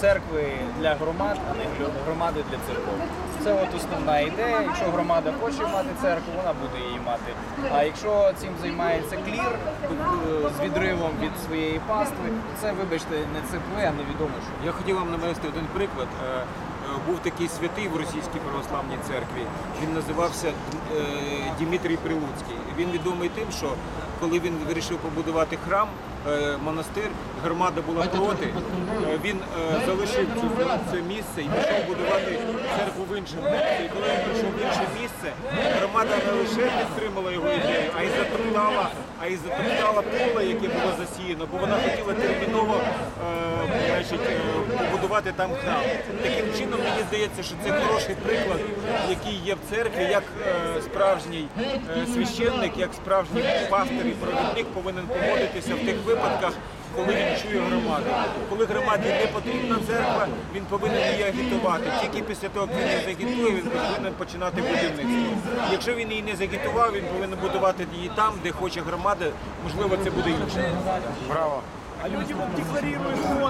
церкви для громад, а не громади для церков. Це от основна ідея. Якщо громада хоче мати церкву, вона буде її мати. А якщо цим займається клір е, з відривом від своєї пастви, це, вибачте, не церкви, а невідомо що. Я хотів вам навести один приклад. Е, е, Був такий святий в російській православній церкві. Він називався Дмитрій Прилуцький. Він відомий тим, що коли він вирішив побудувати храм, монастир, громада була проти. Е, Він е, залишив цю, це місце і пішов будувати церкву в іншому місці. І коли він прийшов в інше місце, громада не лише підтримала його ідею, а й затоптала, а й затоптала поле, яке було засіяно, бо вона хотіла терміново е, значить, е, там храм. Таким чином мені здається, що це хороший приклад, який є в церкві, як е, справжній е, священник, як справжній пастир і провідник повинен поводитися в тих випадках. Коли він чує громаду, коли громаді не потрібна церква, він повинен її агітувати. Тільки після того, як він її загітує, він повинен починати будівництво. Якщо він її не загітував, він повинен будувати її там, де хоче громада. Можливо, це буде інше. Браво! А люди вот декларируют фонд.